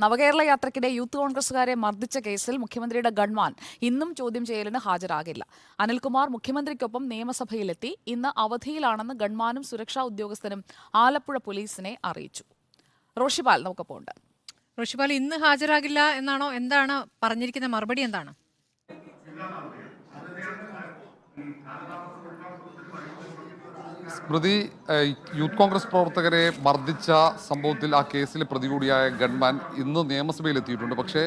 നവകേരള യാത്രക്കിടെ യൂത്ത് കോൺഗ്രസുകാരെ മർദ്ദിച്ച കേസിൽ മുഖ്യമന്ത്രിയുടെ ഗൺമാൻ ഇന്നും ചോദ്യം ചെയ്യലിന് ഹാജരാകില്ല. അനിൽകുമാർ മുഖ്യമന്ത്രിക്കൊപ്പം നിയമസഭയിലെത്തി. ഇന്ന് അവധിയിലാണെന്ന് ഗൺമാനും സുരക്ഷാ ഉദ്യോഗസ്ഥനും ആലപ്പുഴ പോലീസിനെ അറിയിച്ചു. റോഷിപാൽ നമുക്ക് ഉണ്ട്. റോഷിപാൽ ഇന്ന് ഹാജരാകില്ല എന്നാണോ? എന്താണ് പറഞ്ഞിരിക്കുന്ന മറുപടി എന്താണ്? സ്മൃതി യൂത്ത് കോൺഗ്രസ് പ്രവർത്തകരെ മർദ്ദിച്ച സംഭവത്തിൽ ആ കേസിൽ പ്രതികൂടിയായ ഗൺമാൻ ഇന്ന് നിയമസഭയിൽ എത്തിയിട്ടുണ്ട് പക്ഷേ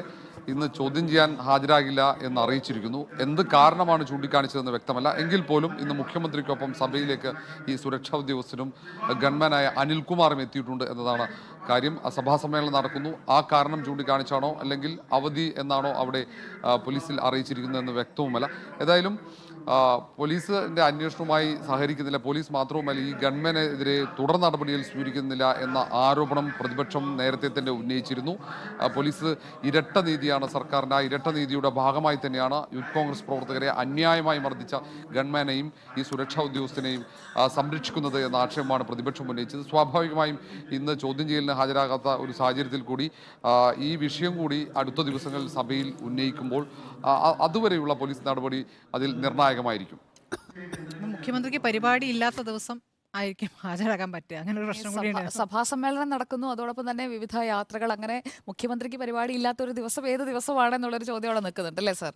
ഇന്ന് ചോദ്യം ചെയ്യാൻ ഹാജരാകില്ല എന്ന് അറിയിച്ചിരിക്കുന്നു. എന്ത് കാരണമാണ് ചൂണ്ടിക്കാണിച്ചതെന്ന് വ്യക്തമല്ല. എങ്കിൽ പോലും ഇന്ന് മുഖ്യമന്ത്രിക്കൊപ്പം സഭയിലേക്ക് ഈ സുരക്ഷാ ഉദ്യോഗസ്ഥനും ഗൺമാനായ അനിൽകുമാറും എത്തിയിട്ടുണ്ട് എന്നതാണ് കാര്യം. സഭാ സമ്മേളനം നടക്കുന്നു. ആ കാരണം ചൂണ്ടിക്കാണിച്ചാണോ അല്ലെങ്കിൽ അവധി എന്നാണോ അവിടെ പോലീസിൽ അറിയിച്ചിരിക്കുന്നതെന്ന് വ്യക്തവുമല്ല. ഏതായാലും പോലീസിന്റെ അന്വേഷണവുമായി സഹകരിക്കുന്നില്ല. പോലീസ് മാത്രവുമല്ല ഈ ഗവൺമെന്റിനെതിരെ തുടർ നടപടികൾ സ്വീകരിക്കുന്നില്ല എന്ന ആരോപണം പ്രതിപക്ഷം നേരത്തെ തന്നെ ഉന്നയിച്ചിരുന്നു. പോലീസ് ഇരട്ട നീതിയാണ് സർക്കാരിന്റെ ആ ഇരട്ട നീതിയുടെ ഭാഗമായി തന്നെയാണ് യൂത്ത് കോൺഗ്രസ് പ്രവർത്തകരെ അന്യായമായി മർദ്ദിച്ച ഗൺമാനെയും ഈ സുരക്ഷാ ഉദ്യോഗസ്ഥനെയും സംരക്ഷിക്കുന്നത് എന്ന ആക്ഷേപമാണ് പ്രതിപക്ഷം ഉന്നയിച്ചത്. സ്വാഭാവികമായും ഇന്ന് ചോദ്യം ചെയ്യലിന് ഹാജരാകാത്ത ഒരു സാഹചര്യത്തിൽ കൂടി ഈ വിഷയം കൂടി അടുത്ത ദിവസങ്ങളിൽ സഭയിൽ ഉന്നയിക്കുമ്പോൾ അതുവരെയുള്ള പോലീസ് നടപടി അതിൽ നിർണായകമായിരിക്കും. മുഖ്യമന്ത്രിക്ക് പരിപാടി ഇല്ലാത്ത ദിവസം ആയിരിക്കും ഹാജരാകാൻ പറ്റുക. അങ്ങനെ ഒരു പ്രശ്നം കൂടി സഭ- സഭാ സമ്മേളനം നടക്കുന്നു. അതോടൊപ്പം തന്നെ വിവിധ യാത്രകൾ. അങ്ങനെ മുഖ്യമന്ത്രിക്ക് പരിപാടി ഇല്ലാത്ത ഒരു ദിവസം ഏത് ദിവസമാണെന്നുള്ളൊരു ചോദ്യം അവിടെ നിൽക്കുന്നുണ്ട്. അല്ലേ സാർ?